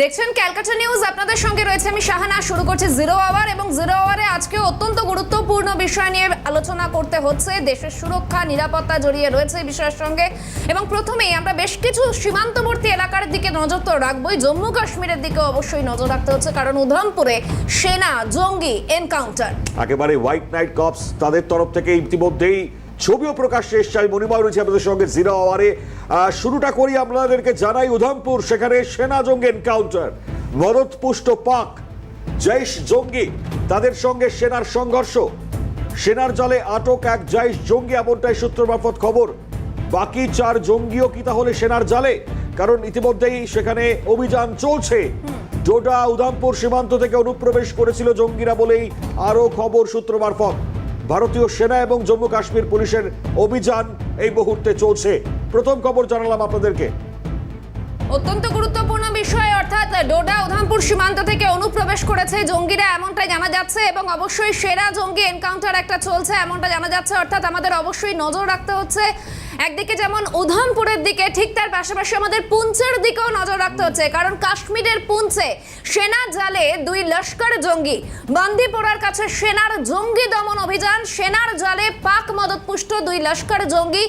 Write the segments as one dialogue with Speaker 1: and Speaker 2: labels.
Speaker 1: দেখছেন ক্যালকাটা নিউজ, আপনাদের সঙ্গে রয়েছে আমি শাহানা। শুরু করছি জিরো আওয়ার এবং জিরো আওয়ারে আজকে অত্যন্ত গুরুত্বপূর্ণ বিষয় নিয়ে আলোচনা করতে হচ্ছে। দেশের সুরক্ষা, নিরাপত্তা জড়িয়ে রয়েছে এই বিষয়ের সঙ্গে। এবং প্রথমেই আমরা বেশ কিছু সীমান্তবর্তী এলাকার দিকে নজর তো রাখবোই। জম্মু কাশ্মীরের দিকে অবশ্যই নজর রাখতে হচ্ছে, কারণ উধমপুরে সেনা, জঙ্গি, এনকাউন্টার।
Speaker 2: একেবারে হোয়াইট নাইট কপস তাদের তরফ থেকে ইতিমধ্যেই ছবিও প্রকাশ্যে এসছে। আমি মণিময় রয়েছে আপনাদের সঙ্গে জিরো আওয়ারে। শুরুটা করি, আপনাদেরকে জানাই উধমপুর, সেখানে সেনা জঙ্গি এনকাউন্টার মদত পুষ্ট পাক, জৈশ জঙ্গি, তাদের সঙ্গে সেনার সংঘর্ষ। সেনার জলে আটক এক জৈশ জঙ্গি, এমনটাই সূত্র মারফত খবর। বাকি চার জঙ্গিও কি তাহলে সেনার জালে? কারণ ইতিমধ্যেই সেখানে অভিযান চলছে। ডোডা, উধামপুর সীমান্ত থেকে অনুপ্রবেশ করেছিল জঙ্গিরা বলেই আরও খবর সূত্র মারফত। ভারতীয় সেনা এবং জম্মু কাশ্মীর পুলিশের অভিযান এই মুহূর্তে চলছে। প্রথম খবর জানালাম আপনাদেরকে।
Speaker 1: অত্যন্ত গুরুত্বপূর্ণ বিষয়, অর্থাৎ ডোডা উধামপুর সীমান্ত থেকে অনুপ্রবেশ করেছে জঙ্গিরা এমনটাই জানা যাচ্ছে এবং অবশ্যই সেরা জঙ্গি এনকাউন্টার একটা চলছে, এমনটা জানা যাচ্ছে। অর্থাৎ আমাদের অবশ্যই নজর রাখতে হচ্ছে একদিকে যেমন উধমপুরের দিকে, ঠিক তার পাশাপাশি আমাদের পুঞ্চের দিকেও নজর রাখতে হচ্ছে, কারণ কাশ্মীরের পুঞ্চে সেনা জালে দুই লস্কর জঙ্গি বান্দিপোরার কাছে সেনার জঙ্গি দমন অভিযান, সেনার জালে পাক মদতপুষ্ট দুই লস্কর জঙ্গি,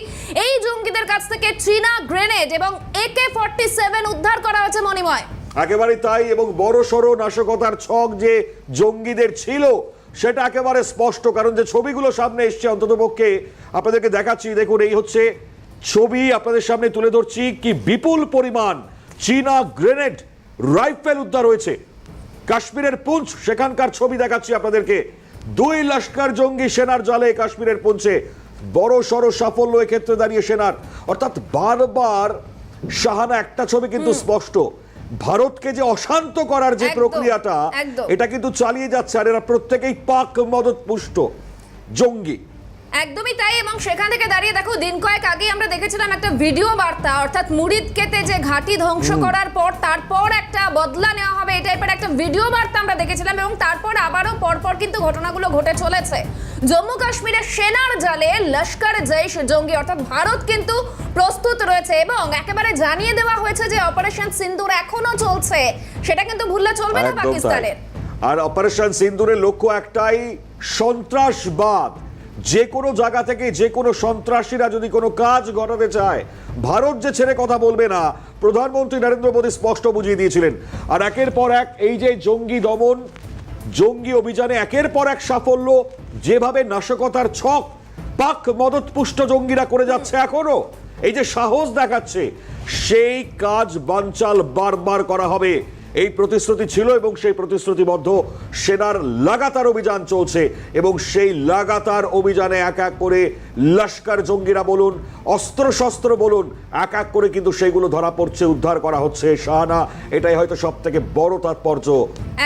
Speaker 1: এই জঙ্গিদের কাছ থেকে চীনা গ্রেনেড এবং একে ফর্টি সেভেন উদ্ধার করা হয়েছে মণিময়।
Speaker 2: একেবারে তাই এবং বড় সড়ো নাশকতার ছক যে জঙ্গিদের ছিল সেটা একেবারে স্পষ্ট কারণ যে ছবিগুলো সামনে এসছে অন্ততপক্ষে আপনাদেরকে দেখাচ্ছি দেখুন এই হচ্ছে ছবি আপনাদের সামনে তুলে ধরছি কি বিপুল পরিমাণ চীনা গ্রেনেড রাইফেল উদ্ধার হয়েছে। কাশ্মীরের পুঞ্চ সেখানকার ছবি দেখাচ্ছি আপনাদেরকে। দুই লস্কর জঙ্গি সেনার জালে কাশ্মীরের পুঞ্চে বড় সড় সাফল্য এক্ষেত্রে দাঁড়িয়ে সেনার। অর্থাৎ বারবার সাহানা একটা ছবি কিন্তু স্পষ্ট। ভারতকে যে অশান্ত করার যে প্রক্রিয়াটা এটা কিন্তু চালিয়ে যাচ্ছে আর এরা প্রত্যেকেই পাক মদত পুষ্ট জঙ্গি।
Speaker 1: একদমই তাই এবং সেখান থেকে দাঁড়িয়ে দেখো দিন কয়েক আগে আমরা দেখেছিলাম একটা ভিডিও বার্তা অর্থাৎ মুরিদকেতে যে ঘাঁটি ধ্বংস করার পর তারপর একটা বদলা নেওয়া হবে এই টাইপের একটা ভিডিও বার্তা আমরা দেখেছিলাম এবং তারপর আবারও পরপর কিন্তু ঘটনাগুলো ঘটে চলেছে। জম্মু কাশ্মীরের সেনার জালে লস্কর জৈশ জঙ্গি অর্থাৎ ভারত কিন্তু প্রস্তুত রয়েছে এবং একেবারে জানিয়ে দেওয়া হয়েছে যে অপারেশন সিন্দুর এখনও চলছে। সেটা কিন্তু ভুললে চলবে না পাকিস্তানের।
Speaker 2: আর অপারেশন সিন্দুরের লক্ষ্য একটাই সন্ত্রাসবাদ। যে কোনো জায়গা থেকে যে কোনো সন্ত্রাসীরা যদি কোনো কাজ ঘটাতে চায়, ভারত যে ছেড়ে কথা বলবে না, প্রধানমন্ত্রী নরেন্দ্র মোদী স্পষ্ট বুঝিয়ে দিয়েছিলেন। আর একের পর এক এই যে জঙ্গি দমন, জঙ্গি অভিযানে একের পর এক সাফল্য, যেভাবে নাশকতার ছক, পাক মদতপুষ্ট জঙ্গিরা করে যাচ্ছে এখনও, এই যে সাহস দেখাচ্ছে, সেই কাজ বানচাল বারবার করা হবে। এই প্রতিশ্রুতি ছিল এবং সেই প্রতিশ্রুতিবদ্ধ সেনার লাগাতার অভিযান চলছে এবং সেই লাগাতার অভিযানে এক এক করে লস্কর জঙ্গিরা বলুন অস্ত্র শস্ত্র বলুন এক এক করে কিন্তু সেইগুলো ধরা পড়ছে উদ্ধার করা হচ্ছে। শাহানা এটাই হয়তো সব থেকে বড় তাৎপর্য।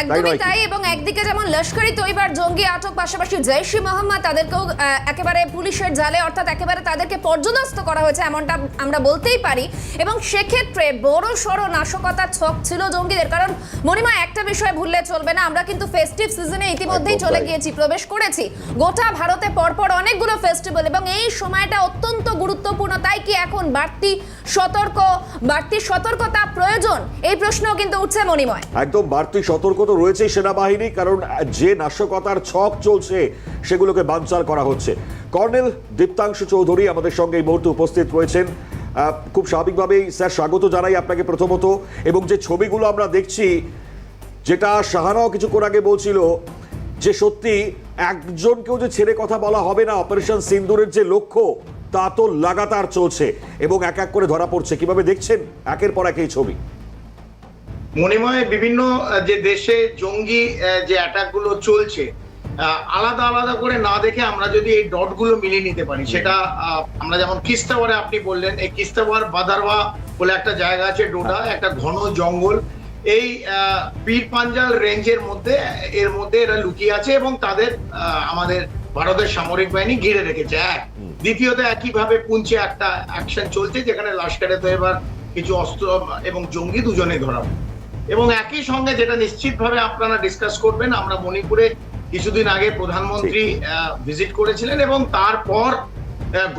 Speaker 1: একদমই তাই এবং একদিকে যেমন লস্করি তৈবার জঙ্গি আটক পাশাপাশি জৈশ মোহাম্মদ তাদেরকেও একেবারে পুলিশের জালে অর্থাৎ একেবারে তাদেরকে পর্যদস্ত করা হয়েছে এমনটা আমরা বলতেই পারি। এবং সেক্ষেত্রে বড় সড় নাশকতার ছক ছিল জঙ্গিদের। কারণ মনিমা একটা বিষয় ভুললে চলবে না। আমরা কিন্তু ফেস্টিভ সিজনে ইতিমধ্যেই চলে গিয়েছি প্রবেশ করেছি। গোটা ভারতে পরপর অনেকগুলো ফেস্টিভ্যাল এবং এই সময়টা অত্যন্ত গুরুত্বপূর্ণ। তাই কি এখন বাড়তি সতর্ক বাড়তি সতর্কতা প্রয়োজন? এই প্রশ্নও কিন্তু উঠছে মনিময়
Speaker 2: একদম বাড়তি সতর্ক তো রয়েছেই সেনাবাহিনী কারণ যে নাশকতার ছক চলছে সেগুলোকে বানচাল করা হচ্ছে। কর্নেল দীপ্তাংশু চৌধুরী আমাদের সঙ্গে এই মুহূর্তে উপস্থিত রয়েছেন। খুব স্বাভাবিকভাবেই স্যার স্বাগত জানাই আপনাকে প্রথমত। এবং যে ছবিগুলো আমরা দেখছি, যেটা শাহানাও কিছুক্ষণ আগে বলছিল যে সত্যি একজনকেও যে ছেড়ে কথা বলা হবে না, অপারেশন সিন্দুরের যে লক্ষ্য, তা তো লাগাতার চলছে এবং এক এক করে ধরা পড়ছে। কীভাবে দেখছেন একের পর এক এই ছবি?
Speaker 3: মনিময় বিভিন্ন যে দেশে জঙ্গি যে অ্যাটাকগুলো চলছে আলাদা আলাদা করে না দেখে আমরা যদি এই ডটগুলো মিলিয়ে নিতে পারি সেটা আমরা যেমন কিস্তাওয়ারে আপনি বললেন এই কিস্তাওয়ার বাদারওয়া বলে একটা জায়গা আছে ডোডা একটা ঘন জঙ্গল। এই পীর পাঞ্জাল রেঞ্জের মধ্যে এর মধ্যে এরা লুকিয়ে আছে এবং তাদের আমাদের ভারতের সামরিক বাহিনী ঘিরে রেখেছে। এক দ্বিতীয়ত একইভাবে পুঞ্চে একটা অ্যাকশন চলছে যেখানে লস্করে তো এবার কিছু অস্ত্র এবং জঙ্গি দুজনে ধরা এবং একই সঙ্গে যেটা নিশ্চিতভাবে আপনারা ডিসকাস করবেন আমরা মণিপুরে কিছুদিন আগে প্রধানমন্ত্রী ভিজিট করেছিলেন এবং তারপর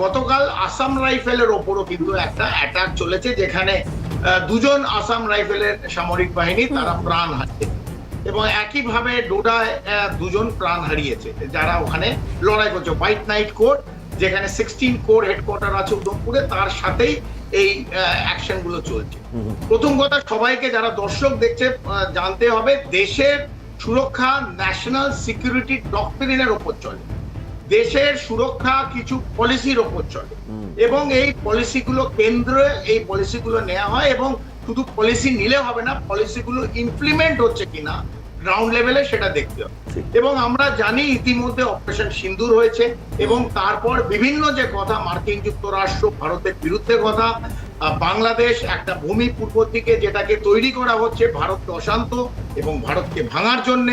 Speaker 3: গতকাল আসাম রাইফেলের ওপরও কিন্তু একটা অ্যাটাক চলেছে যেখানে দুজন আসাম রাইফেলের সামরিক বাহিনী তারা প্রাণ হারিয়েছে। এবং একইভাবে ডোডায় দুজন প্রাণ হারিয়েছে যারা ওখানে লড়াই করছে। হোয়াইট নাইট কোর যেখানে সিক্সটিন কোর হেডকোয়ার্টার আছে উদমপুরে তার সাথেই এই অ্যাকশনগুলো চলছে। প্রথম কথা সবাইকে যারা দর্শক দেখছে জানতে হবে দেশের সুরক্ষা ন্যাশনাল সিকিউরিটি ডক্টরিনের ওপর চলে। দেশের সুরক্ষা কিছু পলিসির ওপর চলে। এবং এই পলিসিগুলো কেন্দ্রে এই পলিসিগুলো নেওয়া হয় এবং শুধু পলিসি নিলে হবে না পলিসিগুলো ইমপ্লিমেন্ট হচ্ছে কিনা গ্রাউন্ড লেভেলে সেটা দেখতে হবে। এবং আমরা জানি ইতিমধ্যে অপারেশন সিন্দুর হয়েছে এবং তারপর বিভিন্ন যে কথা মার্কিন যুক্তরাষ্ট্র ভারতের বিরুদ্ধে কথা বাংলাদেশ একটা ভূমি পূর্ব দিকে যেটাকে তৈরি করা হচ্ছে ভারতকে অশান্ত এবং ভারতকে ভাঙার জন্য।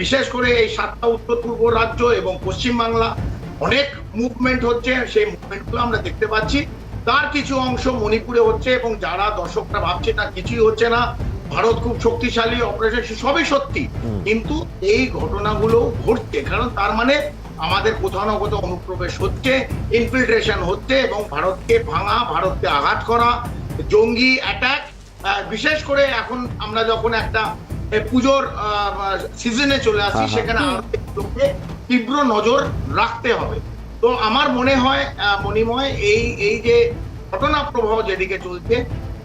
Speaker 3: বিশেষ করে এই সাতটা উত্তর পূর্ব রাজ্য এবং পশ্চিম বাংলা অনেক মুভমেন্ট হচ্ছে সেই মুভমেন্টগুলো আমরা দেখতে পাচ্ছি। তার কিছু অংশ মণিপুরে হচ্ছে এবং যারা দর্শকরা ভাবছে না কিছুই হচ্ছে না। ভারত খুব শক্তিশালী অপারেশন সবই সত্যি। কিন্তু এই ঘটনাগুলো ঘটছে কারণ তার মানে আমাদের কোথাও না কোথাও অনুপ্রবেশ হচ্ছে ইনফিল্ট্রেশন হচ্ছে এবং ভারতকে ভাঙা ভারতকে আঘাত করা জঙ্গি অ্যাটাক বিশেষ করে এখন আমরা যখন একটা পুজোর সিজনে চলে আসছি
Speaker 2: হ্যাঁ, হ্যাঁ।
Speaker 3: সেখানে লোককে তীব্র নজর রাখতে হবে। তো আমার মনে হয় মণিময় এই এই যে ঘটনা প্রবাহ যেদিকে চলছে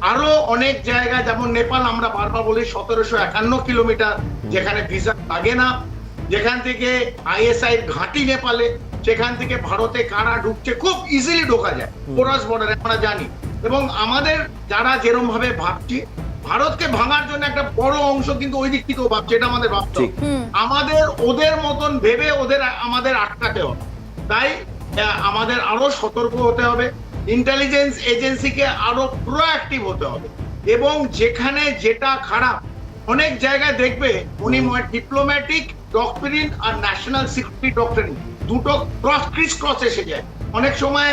Speaker 3: আরও অনেক জায়গা যেমন নেপাল আমরা বারবার বলি সতেরোশো একান্ন কিলোমিটার যেখানে ভিসা লাগে না। যেখান থেকে আইএসআই ঘাঁটি নেপালে সেখান থেকে ভারতে কারা ঢুকছে খুব ইজিলি ঢোকা যায়। পোরাস বর্ডারে আমরা জানি। এবং আমাদের যারা যেরম ভাবে ভাবছি ভারতকে ভাঙার জন্য একটা বড় অংশ কিন্তু ওই দিক থেকেও ভাবছে এটা আমাদের ভাবতে আমাদের ওদের মতন ভেবে ওদের আমাদের আটকাতে হবে। তাই আহ, আমাদের আরও সতর্ক হতে হবে। ইন্টেলিজেন্স এজেন্সিকে আরও প্রোঅ্যাক্টিভ হতে হবে। এবং যেখানে যেটা খারাপ অনেক জায়গায় দেখবে উনি ডিপ্লোম্যাটিক ডক্টরিন আর ন্যাশনাল সিকিউরিটি ডক্টরিন দুটো ক্রস ক্রিস ক্রস এসে যায়। অনেক সময়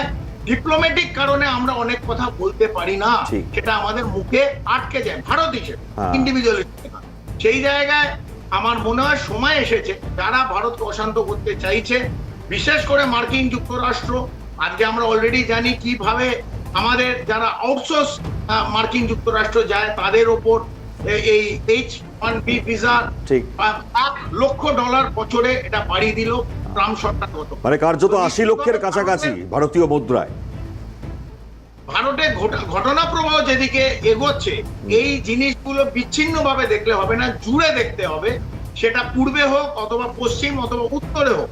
Speaker 3: ডিপ্লোম্যাটিক কারণে আমরা অনেক কথা বলতে পারি না সেটা আমাদের মুখে আটকে যায় ভারত হিসেবে। ইন্ডিভিজুয়াল সেই জায়গায় আমার মনে হয় সময় এসেছে যারা ভারতকে অশান্ত করতে চাইছে বিশেষ করে মার্কিন যুক্তরাষ্ট্র আজকে আমরা অলরেডি জানি কীভাবে আমাদের যারা আউটসোর্স মার্কিন যুক্তরাষ্ট্র যায় তাদের ওপর এই এইচ ওয়ান বি ভিসা
Speaker 2: ঠিক।
Speaker 3: এক লক্ষ ডলার বছরে এটা বাড়িয়ে দিল ট্রাম্প সরকার গত
Speaker 2: মানে কার্যত আশি লক্ষের কাছাকাছি ভারতীয় মুদ্রায়।
Speaker 3: ভারতে ঘটনা প্রবাহ যেদিকে এগোচ্ছে এই জিনিসগুলো বিচ্ছিন্নভাবে দেখলে হবে না জুড়ে দেখতে হবে। সেটা পূর্বে হোক অথবা পশ্চিম অথবা উত্তরে হোক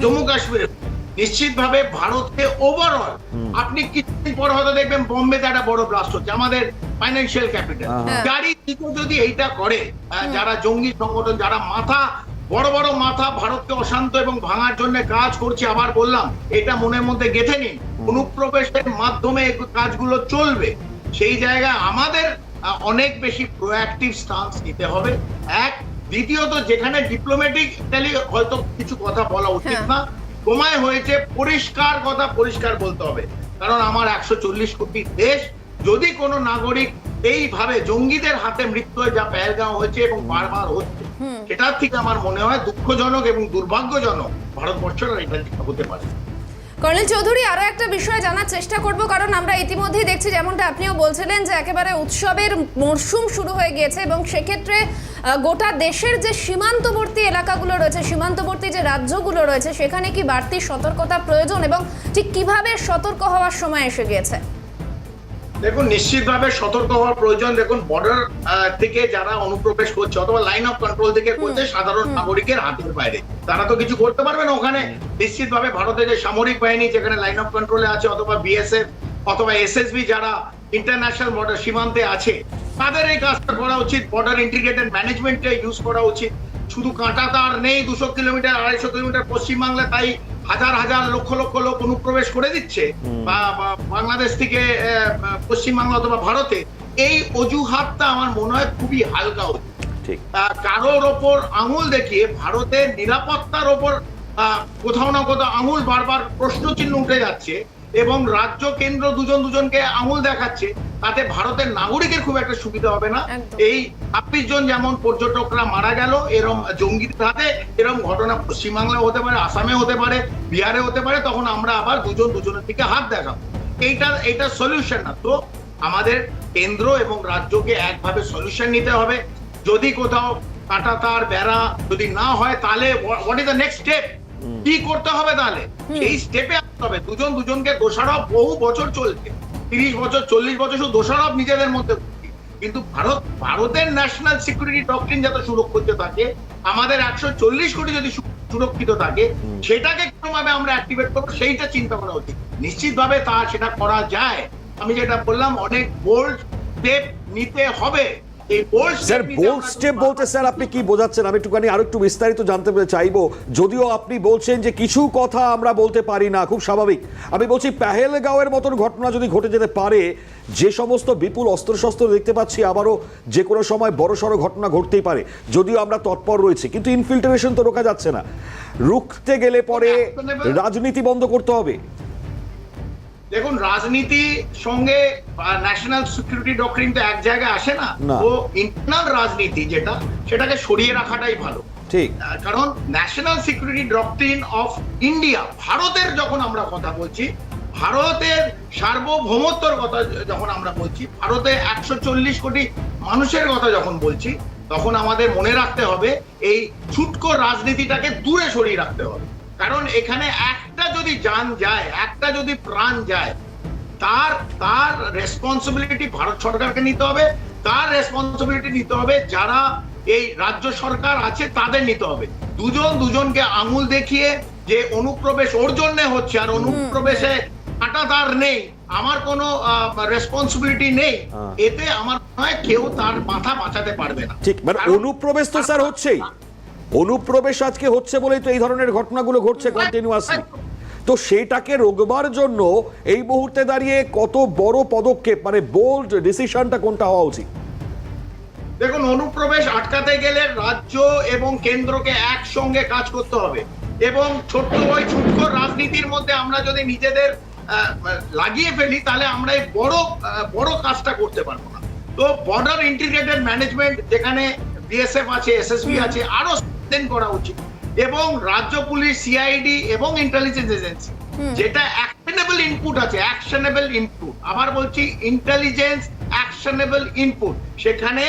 Speaker 3: জম্মু কাশ্মীরে হোক। নিশ্চিতভাবে ভারতকে ওভারঅল আপনি কিছুদিন পর হয়তো দেখবেন বোম্বেতে একটা বড় ব্লাস্ট হচ্ছে। আমাদের ফাইন্যান্সিয়াল ক্যাপিটাল
Speaker 2: হ্যাঁ।
Speaker 3: চারিদিকে যদি এইটা করে যারা জঙ্গি সংগঠন যারা মাথা বড় বড় মাথা ভারতকে অশান্ত এবং ভাঙার জন্য কাজ করছে আবার বললাম এটা মনের মধ্যে গেথে নিন। অনুপ্রবেশের মাধ্যমে কাজগুলো চলবে। সেই জায়গায় আমাদের অনেক বেশি প্রোঅ্যাক্টিভ স্টান্স নিতে হবে। এক দ্বিতীয়ত যেখানে ডিপ্লোম্যাটিক হয়তো কিছু কথা বলা উচিত
Speaker 1: হ্যাঁ।
Speaker 3: না। সময় হয়েছে পরিষ্কার কথা পরিষ্কার বলতে হবে। কারণ আমার একশো চল্লিশ কোটি দেশ যদি কোনো নাগরিক এইভাবে জঙ্গিদের হাতে মৃত্যু হয়ে যা পেহেলগাঁও হয়েছে এবং বারবার হচ্ছে সেটার থেকে আমার মনে হয় দুঃখজনক এবং দুর্ভাগ্যজনক ভারতবর্ষের এটা হতে পারে।
Speaker 1: কর্নেল চৌধুরী আরও একটা বিষয় জানার চেষ্টা করব কারণ আমরা ইতিমধ্যেই দেখছি যেমনটা আপনিও বলছিলেন যে একেবারে উৎসবের মরশুম শুরু হয়ে গিয়েছে এবং সেক্ষেত্রে গোটা দেশের যে সীমান্তবর্তী এলাকাগুলো রয়েছে সীমান্তবর্তী যে রাজ্যগুলো রয়েছে সেখানে কি বাড়তি সতর্কতা প্রয়োজন এবং ঠিক কীভাবে সতর্ক হওয়ার সময় এসে গিয়েছে?
Speaker 3: দেখুন নিশ্চিতভাবে সতর্ক হওয়ার প্রয়োজন। দেখুন বর্ডার থেকে যারা অনুপ্রবেশ করছে অথবা লাইন অফ কন্ট্রোল থেকে করছে সাধারণ নাগরিকের হাতের বাইরে। তারা তো কিছু করতে পারবে না ওখানে। নিশ্চিতভাবে ভারতের যে সামরিক বাহিনী যেখানে লাইন অফ কন্ট্রোলে আছে অথবা বিএসএফ অথবা এসএসবি যারা ইন্টারন্যাশনাল বর্ডার সীমান্তে আছে তাদের এই কাজটা করা উচিত। বর্ডার ইন্টিগ্রেটেড ম্যানেজমেন্টে ইউজ করা উচিত। শুধু কাঁটা তার নেই দুশো কিলোমিটার আড়াইশো কিলোমিটার পশ্চিমবাংলা তাই হাজার হাজার লক্ষ লক্ষ লোক অনুপ্রবেশ করে দিচ্ছে বা বাংলাদেশ থেকে পশ্চিমবাংলা অথবা ভারতে এই অজুহাতটা আমার মনে হয় খুবই হালকা কারোর ওপর আঙুল দেখিয়ে ভারতের নিরাপত্তার ওপর আহ, কোথাও না কোথাও আঙুল বারবার প্রশ্ন চিহ্ন উঠে যাচ্ছে। এবং রাজ্য কেন্দ্র দুজন দুজনকে আঙুল দেখাচ্ছে তাতে ভারতের নাগরিকের খুব একটা সুবিধা হবে না। এই ছাব্বিশ জন যেমন পর্যটকরা মারা গেল এরম জঙ্গিদের হাতে এরম ঘটনা পশ্চিমবাংলায় হতে পারে আসামে হতে পারে বিহারে হতে পারে তখন আমরা আবার দুজন দুজনের দিকে হাত দেখাবো। এইটা এইটা সলিউশন না। তো আমাদের কেন্দ্র এবং রাজ্যকে একভাবে সলিউশন নিতে হবে। যদি কোথাও কাটা তার বেড়া যদি না হয় তাহলে what is the next step কি করতে হবে তাহলে? সেই স্টেপে আসতে হবে। দুজন দুজনকে দোষারোপ বহু বছর চলছে। তিরিশ বছর চল্লিশ বছর শুধু দোষারোপ নিজেদের মধ্যে কিন্তু ভারত ভারতের ন্যাশনাল সিকিউরিটি ডক্ট্রিন যাতে সুরক্ষিত থাকে আমাদের একশো চল্লিশ কোটি যদি সুরক্ষিত থাকে সেটাকে কোনোভাবে আমরা অ্যাক্টিভেট করব সেইটা চিন্তা করা উচিত। নিশ্চিতভাবে তা সেটা করা যায়। আমি যেটা বললাম অনেক বোল্ড স্টেপ নিতে হবে। এই
Speaker 2: স্যার বোল্ড স্টেপ বলতে স্যার আপনি কি বোঝাচ্ছেন? আমি একটুখানি আরও একটু বিস্তারিত জানতে চাইব। যদিও আপনি বলছেন যে কিছু কথা আমরা বলতে পারি না খুব স্বাভাবিক। আমি বলছি পেহেলগাঁওয়ের মতন ঘটনা যদি ঘটে যেতে পারে যে সমস্ত বিপুল অস্ত্রশস্ত্র দেখতে পাচ্ছি আবারও যে কোনো সময় বড়সড় ঘটনা ঘটতেই পারে। যদিও আমরা তৎপর রয়েছি কিন্তু ইনফিল্টারেশন তো রোকা যাচ্ছে না। রুখতে গেলে পরে রাজনীতি বন্ধ করতে হবে।
Speaker 3: দেখুন রাজনীতি সঙ্গে ন্যাশনাল সিকিউরিটি ডক্টরিন তো এক জায়গায় আসে না। তো ইন্টারনাল রাজনীতি যেটা সেটাকে সরিয়ে রাখাটাই ভালো।
Speaker 2: ঠিক।
Speaker 3: কারণ national security doctrine of India ভারতের যখন আমরা কথা বলছি ভারতের সার্বভৌমত্বর কথা যখন আমরা বলছি ভারতে একশো চল্লিশ কোটি মানুষের কথা যখন বলছি তখন আমাদের মনে রাখতে হবে এই ছুটকো রাজনীতিটাকে দূরে সরিয়ে রাখতে হবে। কারণ এখানে একটা যদি যান যায় একটা যদি প্রাণ যায় তার তার রেসপন্সিবিলিটি ভারত সরকারকে নিতে হবে তার রেসপন্সিবিলিটি নিতে হবে যারা এই রাজ্য সরকার আছে তাদের নিতে হবে। দুজন দুজনকে আঙুল দেখিয়ে যে অনুপ্রবেশ ওর জন্য হচ্ছে আর অনুপ্রবেশে কাটা তার নেই আমার কোনো রেসপন্সিবিলিটি নেই
Speaker 2: হ্যাঁ।
Speaker 3: এতে আমার মনে হয় কেউ তার মাথা বাঁচাতে পারবে না।
Speaker 2: ঠিক মানে অনুপ্রবেশ তো স্যার হচ্ছেই। অনুপ্রবেশ আজকে হচ্ছে বলেই তো এই ধরনের ঘটনাগুলো ঘটছে কন্টিনিউয়াসলি তো সেটাকে রোগবার জন্য এই মুহূর্তে দাঁড়িয়ে কত বড় পদক্ষেপ মানে বোল্ড ডিসিশনটা কোনটা হওয়া উচিত?
Speaker 3: দেখুন, অনুপ্রবেশ আটকাতে গেলে রাজ্য এবং কেন্দ্রকে একসঙ্গে কাজ করতে হবে। এবং ছোট্ট ওই ছোট্ট রাজনীতির মধ্যে আমরা যদি নিজেদের লাগিয়ে ফেলি, তাহলে আমরা এই বড় বড় কাজটা করতে পারব না। তো বর্ডার ইন্টিগ্রেটেড ম্যানেজমেন্ট যেখানে বিএসএফ আছে এসএসবি আছে, আরও strengthen করা উচিত। এবং রাজ্য পুলিশ সিআইডি এবং ইন্টেলিজেন্স এজেন্সি যেটা অ্যাকশনেবল ইনপুট আছে অ্যাকশনেবল ইনপুট আবার বলছি ইন্টেলিজেন্স অ্যাকশনেবল ইনপুট সেখানে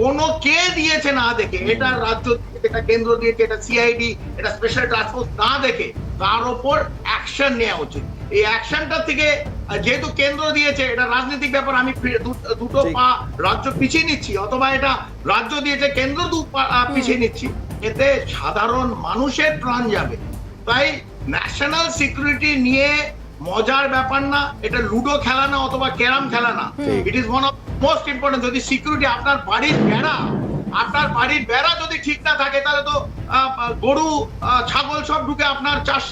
Speaker 3: কোনো কে দিয়েছে না দেখে এটা রাজ্য এটা কেন্দ্র দিয়েছে এটা সিআইডি এটা স্পেশাল টাস্ক ফোর্স না দেখে তার ওপর অ্যাকশন নেওয়া উচিত। এই অ্যাকশনটা থেকে যেহেতু কেন্দ্র দিয়েছে এটা রাজনৈতিক ব্যাপার আমি দুটো পা রাজ্য পিছিয়ে নিচ্ছি অথবা এটা রাজ্য দিয়েছে কেন্দ্র দু পা পিছিয়ে নিচ্ছি। এতে সাধারণ মানুষের প্রাণ যাবে। তাই ন্যাশনাল সিকিউরিটি নিয়ে মজার ব্যাপার না এটা লুডো খেলা না অথবা ক্যারাম খেলা না। It is one of most important যদি সিকিউরিটি আপনার বাড়ির বেড়া আপনার বাড়ির বেড়া যদি ঠিক না থাকে তাহলে তো গরু ছাগল সব ঢুকে আপনার চাষ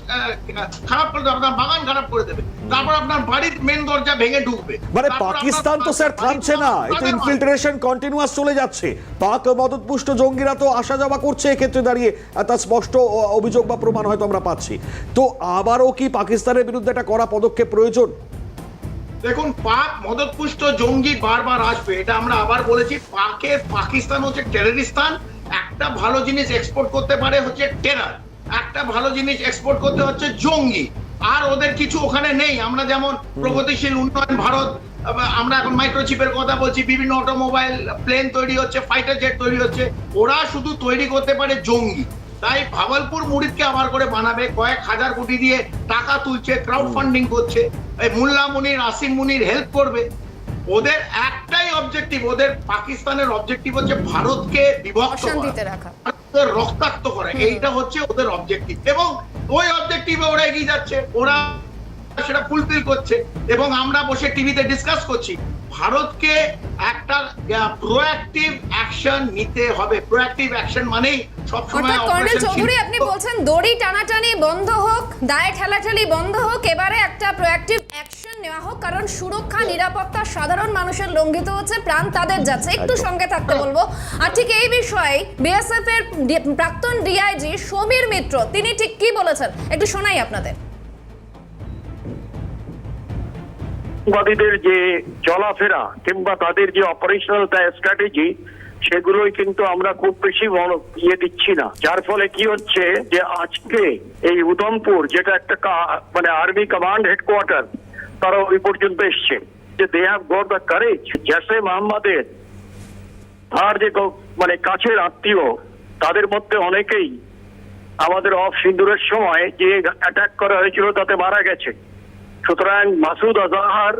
Speaker 3: খারাপ করে দেবে আপনার বাগান খারাপ করে দেবে। তারপর আপনার বাড়ির মেন দরজা ভেঙে ঢুকবে।
Speaker 2: মানে পাকিস্তান তো স্যার থামছে না
Speaker 3: তাদের
Speaker 2: ইনফিল্ট্রেশন কন্টিনিউয়াস চলে যাচ্ছে। পাক মদতপুষ্ট জঙ্গিরা তো আসা যাওয়া করছে এক্ষেত্রে দাঁড়িয়ে তার স্পষ্ট অভিযোগ বা প্রমাণ হয়তো আমরা পাচ্ছি। তো আবারও কি পাকিস্তানের বিরুদ্ধে একটা কড়া পদক্ষেপ প্রয়োজন?
Speaker 3: দেখুন পাক মদতপুষ্ট জঙ্গি বারবার আসবে এটা আমরা আবার বলেছি। পাকের পাকিস্তান হচ্ছে টেররিস্তান একটা ভালো জিনিস এক্সপোর্ট করতে পারে হচ্ছে টেরার একটা ভালো জিনিস এক্সপোর্ট করতে হচ্ছে জঙ্গি আর ওদের কিছু ওখানে নেই। আমরা যেমন প্রগতিশীল উন্নয়ন ভারত আমরা এখন মাইক্রোচিপের কথা বলছি বিভিন্ন অটোমোবাইল প্লেন তৈরি হচ্ছে ফাইটার জেট তৈরি হচ্ছে ওরা শুধু তৈরি করতে পারে জঙ্গি। তাই ভাবলপুর মুড়িদকে আবার করে বানাবে কয়েক হাজার কোটি দিয়ে টাকা তুলছে ক্রাউড ফান্ডিং করছে। এই মুল্লা মুনির আসিম মুনির হেল্প করবে। ওদের একটাই অবজেক্টিভ ওদের পাকিস্তানের অবজেক্টিভ হচ্ছে ভারতকে বিভক্ত করা। রক্তাক্ত করে। এইটা হচ্ছে ওদের অবজেক্টিভ এবং ওই অবজেক্টিভে ওরা এগিয়ে যাচ্ছে। ওরা সেটা ফুলফিল করছে এবং আমরা বসে টিভিতে ডিসকাস করছি। ভারতকে একটা প্রোঅ্যাক্টিভ অ্যাকশন নিতে হবে। প্রোঅ্যাক্টিভ অ্যাকশন মানেই সবসময়
Speaker 1: কর্নেল চৌধুরী আপনি বলছেন দড়ি টানাটানি বন্ধ হোক দায়ে ঠেলাঠেলি বন্ধ হোক এবারে একটা প্রোঅ্যাক্টিভ অ্যাকশন নেওয়া হোক কারণ সুরক্ষা নিরাপত্তা সাধারণ মানুষের লঙ্ঘিত হচ্ছে প্রাণ তাদের যাচ্ছে। একটু সঙ্গে থাকতে বলব। আর ঠিক এই বিষয়ে বিএসএফ এর প্রাক্তন ডিআইজি সমীর মিত্র তিনি ঠিক কি বলেছেন? একটু শোনাই আপনাদের।
Speaker 4: আতঙ্কবাদীদের যে চলাফেরা কিংবা তাদের যে অপারেশনাল স্ট্র্যাটেজি সেগুলোই কিন্তু আমরা খুব বেশি ইয়ে দিচ্ছি না। যার ফলে কি হচ্ছে যে আজকে এই উধমপুর, যেটা একটা মানে আর্মি কমান্ড হেডকোয়ার্টার তারা ওই পর্যন্ত এসছে। যে they have got the courage জেসে মোহাম্মদের তার যে মানে কাছের আত্মীয়, তাদের মধ্যে অনেকেই আমাদের অফ সিন্দুরের সময় যে অ্যাটাক করা হয়েছিল তাতে মারা গেছে। সুতরাং মাসুদ আজাহার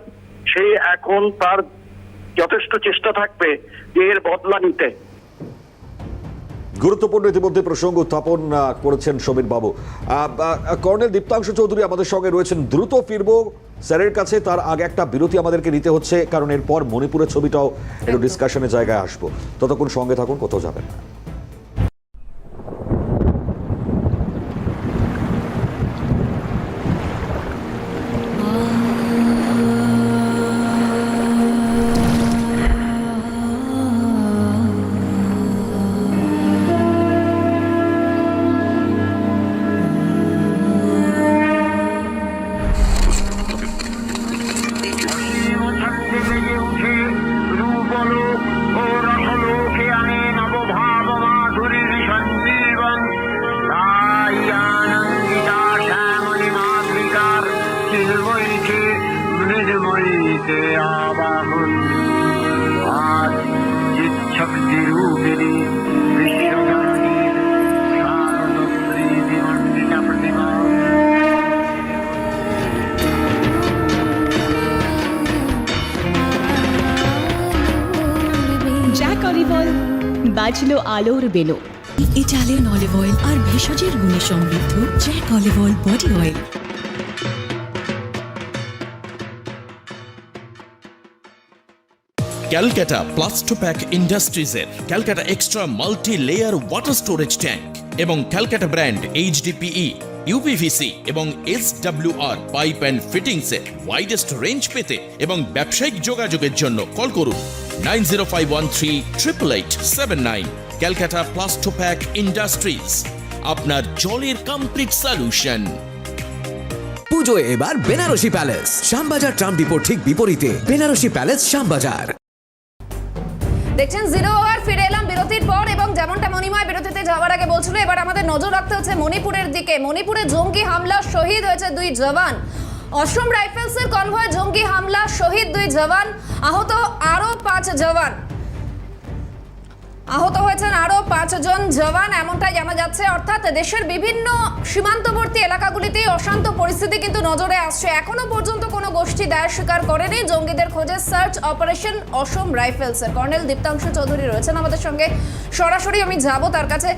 Speaker 4: সে এখন তার যথেষ্ট চেষ্টা থাকবে যে এর বদলা নিতে।
Speaker 2: গুরুত্বপূর্ণ ইতিমধ্যে প্রসঙ্গ উত্থাপন করেছেন সমীর বাবু। কর্নেল দীপ্তাংশু চৌধুরী আমাদের সঙ্গে রয়েছেন। দ্রুত ফিরবো স্যারের কাছে তার আগে একটা বিরতি আমাদেরকে নিতে হচ্ছে কারণ এরপর মণিপুরের ছবিটাও একটু ডিসকাশনের জায়গায় আসব। ততক্ষণ সঙ্গে থাকুন কোথাও যাবেন না।
Speaker 5: বাজলো আলোর বেলো
Speaker 6: ইটালিয়ান অলিভ অয়েল আর ভেষজের গুণে সমৃদ্ধ Jack olive oil body oil.
Speaker 7: Calcutta Plastopack ইন্ডাস্ট্রিজের Calcutta extra multi layer water storage tank এবং ক্যালকাটা ব্র্যান্ড এইচডিপিই ইউপিভিসি এবং এস আর পাইপ অ্যান্ড ফিটিংসের ওয়াইডেস্ট রেঞ্জ পেতে এবং ব্যবসায়িক যোগাযোগের জন্য কল করুন। Nine zero five one three triple eight seven nine. Calcutta Plastopack industries আপনার জলের কমপ্লিট সলিউশন
Speaker 8: পুজোয় এবার বেনারসি প্যালেস। শ্যামবাজার ট্রাম ডিপোর ঠিক বিপরীতে বেনারসি প্যালেস শ্যামবাজার।
Speaker 1: দেখছেন জিরো আওয়ার ফিরে এলাম বিরতির পর এবং যেমনটা মণিময় বিরতিতে যাওয়ার আগে বলছিল এবার আমাদের নজর রাখতে হচ্ছে মণিপুরের দিকে। মণিপুরে জঙ্গি হামলা শহীদ হয়েছে দুই জওয়ান। অসম রাইফেলসের কনভয় জঙ্গি হামলা শহীদ দুই জওয়ান আহত আরও পাঁচ জওয়ান। আহত হয়েছেন আরও পাঁচজন জওয়ান, এমনটাই জানা যাচ্ছে। অর্থাৎ দেশের বিভিন্ন সীমান্তবর্তী এলাকাগুলিতেই অশান্ত পরিস্থিতি কিন্তু নজরে আসছে। এখনও পর্যন্ত কোনো গোষ্ঠী দায় স্বীকার করেনি। জঙ্গিদের খোঁজে সার্চ অপারেশন অসম রাইফেলসের। কর্নেল দীপ্তাংশু চৌধুরী রয়েছেন আমাদের সঙ্গে। সরাসরি আমি যাব তার কাছে।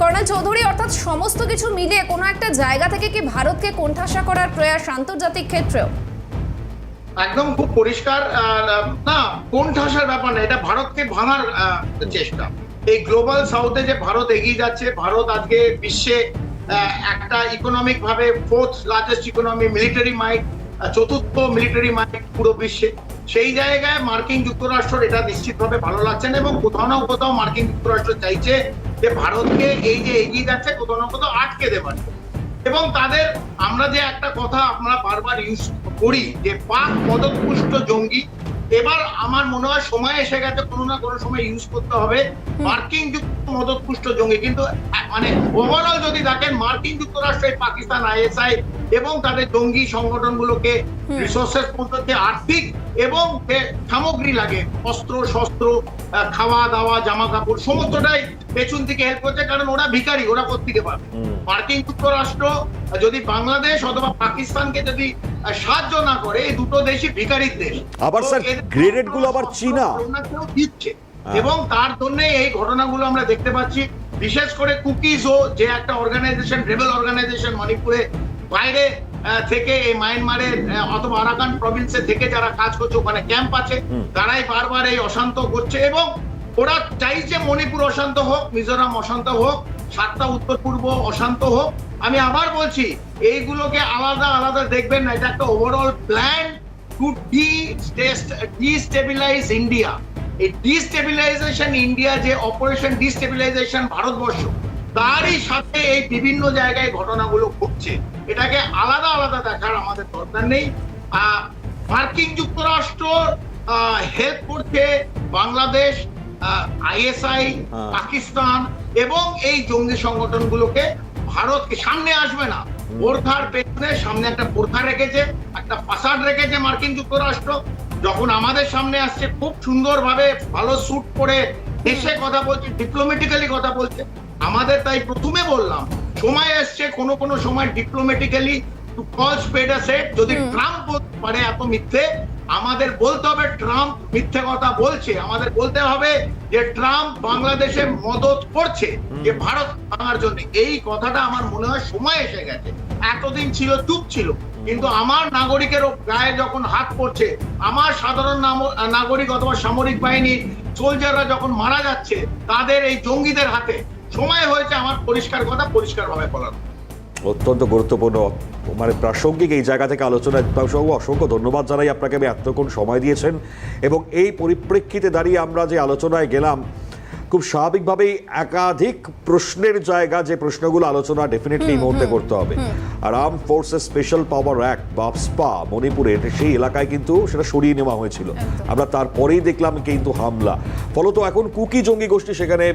Speaker 1: কর্নেল চৌধুরী, অর্থাৎ সমস্ত কিছু মিলিয়ে কোনো একটা জায়গা থেকে কি ভারতকে কোণঠাসা করার প্রয়াস আন্তর্জাতিক ক্ষেত্রেও?
Speaker 3: একদম খুব পরিষ্কার না কোন ঠাসার ব্যাপার না, এটা ভারতকে ভাঙার চেষ্টা। এই গ্লোবাল সাউথে যে ভারত এগিয়ে যাচ্ছে, ভারত আজকে বিশ্বে একটা ইকোনমিক ভাবে fourth largest economy, military might চতুর্থ মিলিটারি মাইট পুরো বিশ্বে। সেই জায়গায় মার্কিন যুক্তরাষ্ট্র এটা নিশ্চিতভাবে ভালো লাগছে না, এবং কোথাও না কোথাও মার্কিন যুক্তরাষ্ট্র চাইছে যে ভারতকে এই যে এগিয়ে যাচ্ছে, কোথাও না কোথাও আটকে দেবার। এবং তাদের, আমরা যে একটা কথা আমরা বারবার ইউজ করি যে পাক পদপুষ্ট জঙ্গি এবার আমার মনে হয় সময় এসে গেছে কোনো না কোনো সময় ইউজ করতে হবে। মার্কিন যুক্ত মদতপুষ্ট জঙ্গি কিন্তু মানে ওভারঅল যদি দেখেন মার্কিন যুক্তরাষ্ট্রের পাকিস্তান আইএসআই এবং তাদের জঙ্গি সংগঠনগুলোকে রিসোর্সেস পদ্ধতি আর্থিক এবং সামগ্রী লাগে অস্ত্র শস্ত্র খাওয়া দাওয়া জামা কাপড় সমস্তটাই পেছন থেকে হেল্প করছে কারণ ওরা ভিখারি ওরা কোথেকে পাবে। মার্কিন যুক্তরাষ্ট্র যদি বাংলাদেশ অথবা পাকিস্তানকে যদি সাহায্য না করে এই দুটো দেশই ভিখারির দেশ।
Speaker 2: আবার স্যার, graded গুলো আবার চীনা।
Speaker 3: দিচ্ছে।
Speaker 2: হ্যাঁ।
Speaker 3: এবং তার জন্য এই ঘটনাগুলো আমরা দেখতে পাচ্ছি। বিশেষ করে কুকিজ ও যে একটা অর্গানাইজেশন রেবেল অর্গানাইজেশন মণিপুরে বাইরে থেকে এই মায়ানমারের অথবা আরাকান প্রভিন্সে থেকে যারা কাজ করছে ওখানে ক্যাম্প আছে তারাই বারবার এই অশান্ত করছে এবং ওরা চাইছে মণিপুর অশান্ত হোক মিজোরাম অশান্ত হোক সাতটা উত্তর পূর্ব অশান্ত হোক। আমি আবার বলছি এইগুলোকে আলাদা আলাদা দেখবেন না এটা একটা overall plan to destabilise India এই ডিস্টেবিলাইজেশন ইন্ডিয়া যে অপারেশন ডিস্টেবিলাইজেশন ভারতবর্ষ তারই সাথে এই বিভিন্ন জায়গায় ঘটনাগুলো ঘটছে। এটাকে আলাদা আলাদা দেখার আমাদের দরকার নেই। মার্কিন যুক্তরাষ্ট্র হেল্প করছে বাংলাদেশ আইএসআই
Speaker 2: হ্যাঁ।
Speaker 3: পাকিস্তান এবং এই জঙ্গি সংগঠনগুলোকে ভারতকে। সামনে আসবে না। বোরখার পেছনে সামনে একটা বোরখা রেখেছে একটা ফাসাদ রেখেছে মার্কিন যুক্তরাষ্ট্র। যখন আমাদের সামনে আসছে খুব সুন্দরভাবে ভালো স্যুট করে এসে কথা বলছে ডিপ্লোমেটিক্যালি কথা বলছে। আমাদের তাই প্রথমে বললাম সময় এসছে কোনো কোনো সময় ডিপ্লোমেটিক্যালি টু কল স্পেড সেট যদি ট্রাম্প বলতে পারে এত মিথ্যে আমাদের বলতে হবে ট্রাম্প মিথ্যে কথা বলছে। আমাদের বলতে হবে যে ট্রাম্প বাংলাদেশে মদত করছে যে ভারত ভাঙার জন্য। এই কথাটা আমার মনে হয় সময় এসে গেছে। এতদিন ছিল চুপ ছিল। কিন্তু আমার নাগরিকের গায়ে যখন হাত পড়ছে আমার সাধারণ নাম- নাগরিক অথবা সামরিক বাহিনী সোলজাররা যখন মারা যাচ্ছে তাদের এই জঙ্গিদের হাতে সময় হয়েছে আমার পরিষ্কার কথা পরিষ্কারভাবে বলার।
Speaker 2: অত্যন্ত গুরুত্বপূর্ণ। মানে প্রাসঙ্গিক এই জায়গা থেকে আলোচনায় সঙ্গে অসংখ্য ধন্যবাদ জানাই আপনাকে। আমি এতক্ষণ সময় দিয়েছেন এবং এই পরিপ্রেক্ষিতে দাঁড়িয়ে আমরা যে আলোচনায় গেলাম খুব স্বাভাবিকভাবেই একাধিক প্রশ্নের জায়গা যে প্রশ্নগুলো আলোচনা ডেফিনেটলি এই মুহূর্তে করতে হবে। আর arm forces special power act বা স্পা মণিপুরের সেই এলাকায় কিন্তু সেটা সরিয়ে নেওয়া হয়েছিল। আমরা তারপরেই দেখলাম কিন্তু হামলা। ফলত এখন কুকি জঙ্গি গোষ্ঠী সেখানে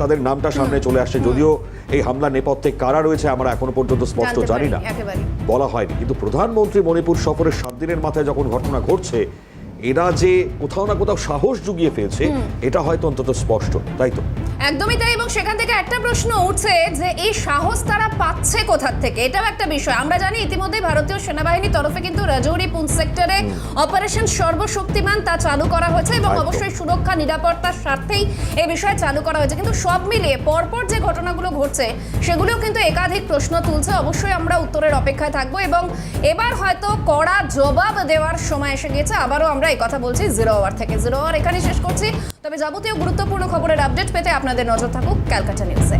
Speaker 2: তাদের নামটা সামনে চলে আসছে। যদিও এই হামলা নেপথ্যে কারা রয়েছে আমরা এখনও পর্যন্ত স্পষ্ট জানি না। বলা হয়নি। কিন্তু প্রধানমন্ত্রী মণিপুর সফরের সাত দিনের মাথায় যখন ঘটনা ঘটছে এরা যে কোথাও না কোথাও সাহস জুগিয়ে ফেলছে এটা হয়তো অন্তত স্পষ্ট তাই তো?
Speaker 1: একদমই তাই এবং সেখান থেকে একটা প্রশ্ন উঠছে যে এই সাহস তারা পাচ্ছে কোথার থেকে? এটাও একটা বিষয়। আমরা জানি ইতিমধ্যে ভারতীয় সেনাবাহিনীর তরফে কিন্তু রাজৌরি পুঞ্চ সেক্টরে অপারেশন সর্বশক্তিমান তা চালু করা হয়েছে এবং অবশ্যই সুরক্ষা নিরাপত্তার স্বার্থেই এই বিষয়ে চালু করা হয়েছে। কিন্তু সব মিলিয়ে পরপর যে ঘটনাগুলো ঘটছে সেগুলোও কিন্তু একাধিক প্রশ্ন তুলছে। অবশ্যই আমরা উত্তরের অপেক্ষায় থাকব এবং এবার হয়তো কড়া জবাব দেওয়ার সময় এসে গিয়েছে। আবারও আমরা এই কথা বলছি জিরো আওয়ার থেকে। জিরো আওয়ার এখানে শেষ করছি। তবে যাবতীয় গুরুত্বপূর্ণ খবরের আপডেট পেতে আপনাদের নজর থাকুক ক্যালকাটা নিউজে।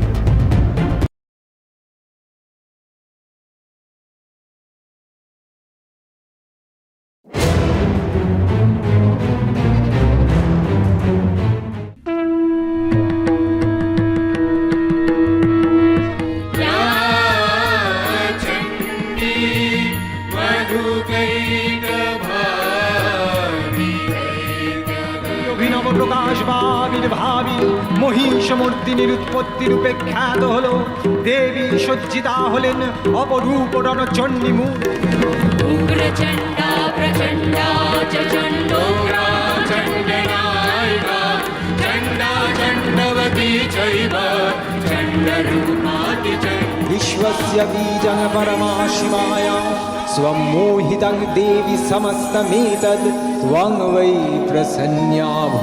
Speaker 9: মহিষমূর্তিনির উৎপত্তি রূপে খ্যাত হল দেবী সজ্জিতা হলেন অপরূপ রণচণ্ডী
Speaker 6: उग्रचण्डा प्रचण्डा च चण्डोग्रा चण्डनायिका चण्डा चण्डवती चैव चण्डरूपाति च
Speaker 9: विश्वस्य बीजं परमाशिवाया स्वं मोहितं देवि समस्तमेतद् त्वं वै प्रसन्या